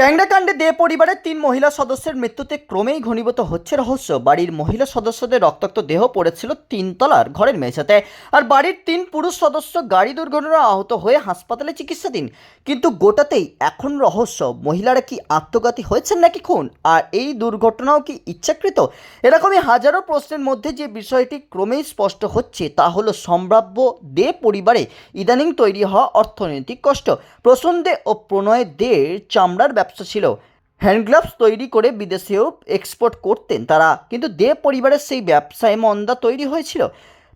ট্যাংরাকাণ্ডে দে পরিবারের তিন মহিলা সদস্যের মৃত্যুতে ক্রমেই ঘনীভূত হচ্ছে রহস্য। বাড়ির মহিলা সদস্যদের রক্তাক্ত দেহ পড়েছিল তিনতলার ঘরের মেঝেতে আর বাড়ির তিন পুরুষ সদস্য গাড়ি দুর্ঘটনায় আহত হয়ে হাসপাতালে চিকিৎসাধীন। কিন্তু গোটাতেই এখন রহস্য। মহিলারা কি আত্মঘাতী হয়েছেন নাকি খুন? আর এই দুর্ঘটনাও কি ইচ্ছাকৃত? এরকমই হাজারো প্রশ্নের মধ্যে যে বিষয়টি ক্রমেই স্পষ্ট হচ্ছে তা হলো সম্ভাব্য দে পরিবারে ইদানিং তৈরি হওয়া অর্থনৈতিক কষ্ট। প্রসন্দে ও প্রণয় দের চামড়ার ব্যবসা ছিল। হ্যান্ড গ্লাভস তৈরি করে বিদেশেও এক্সপোর্ট করতেন তারা। কিন্তু দে পরিবারের সেই ব্যবসায় মন্দা তৈরি হয়েছিল।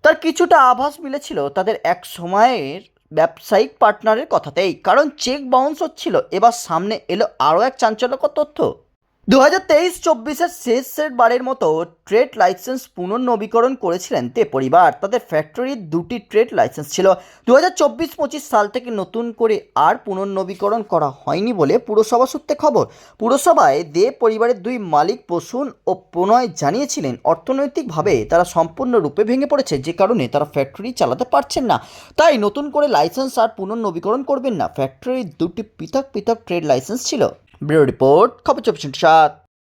তার কিছুটা আভাস মিলেছিল তাদের এক সময়ের ব্যবসায়িক পার্টনারের কথাতেই। কারণ চেক বাউন্স হচ্ছিল। এবার সামনে এলো আরও এক চাঞ্চল্যকর তথ্য। দু হাজার তেইশ চব্বিশের শেষের বারের মতো ট্রেড লাইসেন্স পুনর্নবীকরণ করেছিলেন তে পরিবার। তাদের ফ্যাক্টরির দুটি ট্রেড লাইসেন্স ছিল। দু হাজার চব্বিশ পঁচিশ সাল থেকে নতুন করে আর পুনর্নবীকরণ করা হয়নি বলে পুরসভা সূত্রে খবর। পুরসভায় দে পরিবারের দুই মালিক প্রসূন ও প্রণয় জানিয়েছিলেন, অর্থনৈতিকভাবে তারা সম্পূর্ণরূপে ভেঙে পড়েছে, যে কারণে তারা ফ্যাক্টরি চালাতে পারছেন না। তাই নতুন করে লাইসেন্স আর পুনর্নবীকরণ করবেন না। ফ্যাক্টরির দুটি পৃথক পৃথক ট্রেড লাইসেন্স ছিল। ব্যুরো রিপোর্ট খবর চব্বিশ সাত